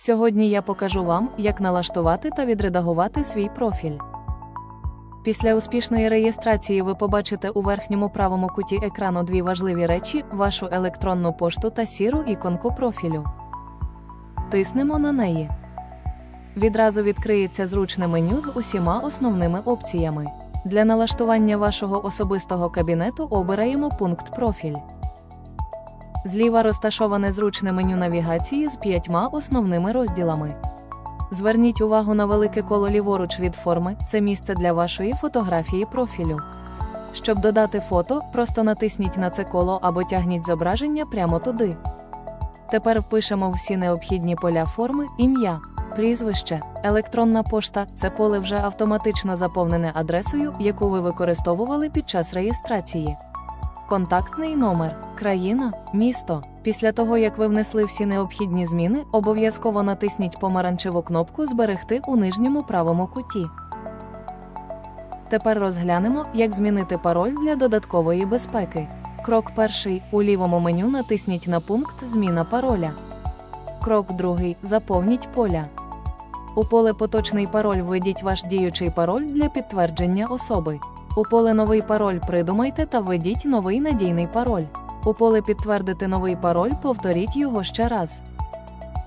Сьогодні я покажу вам, як налаштувати та відредагувати свій профіль. Після успішної реєстрації ви побачите у верхньому правому куті екрану дві важливі речі: вашу електронну пошту та сіру іконку профілю. Тиснемо на неї. Відразу відкриється зручне меню з усіма основними опціями. Для налаштування вашого особистого кабінету обираємо пункт профіль. Зліва розташоване зручне меню навігації з п'ятьма основними розділами. Зверніть увагу на велике коло ліворуч від форми це місце для вашої фотографії профілю. Щоб додати фото, просто натисніть на це коло або тягніть зображення прямо туди. Тепер впишемо всі необхідні поля форми, ім'я, прізвище, електронна пошта це поле вже автоматично заповнене адресою, яку ви використовували під час реєстрації. Контактний номер, країна, місто. Після того, як ви внесли всі необхідні зміни, обов'язково натисніть помаранчеву кнопку Зберегти у нижньому правому куті. Тепер розглянемо, як змінити пароль для додаткової безпеки. Крок перший. У лівому меню натисніть на пункт Зміна пароля. Крок другий. Заповніть поля. У поле Поточний пароль введіть ваш діючий пароль для підтвердження особи. У поле Новий пароль придумайте та введіть новий надійний пароль. У поле Підтвердити новий пароль повторіть його ще раз.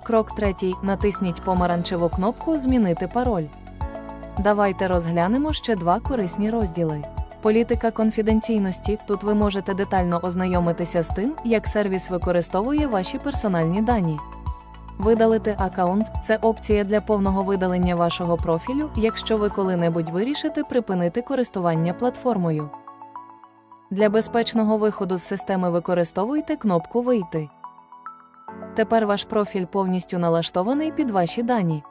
Крок третій. Натисніть помаранчеву кнопку Змінити пароль. Давайте розглянемо ще два корисні розділи. Політика конфіденційності. Тут ви можете детально ознайомитися з тим, як сервіс використовує ваші персональні дані. Видалити аккаунт це опція для повного видалення вашого профілю, якщо ви коли-небудь вирішите припинити користування платформою. Для безпечного виходу з системи використовуйте кнопку Вийти. Тепер ваш профіль повністю налаштований під ваші дані.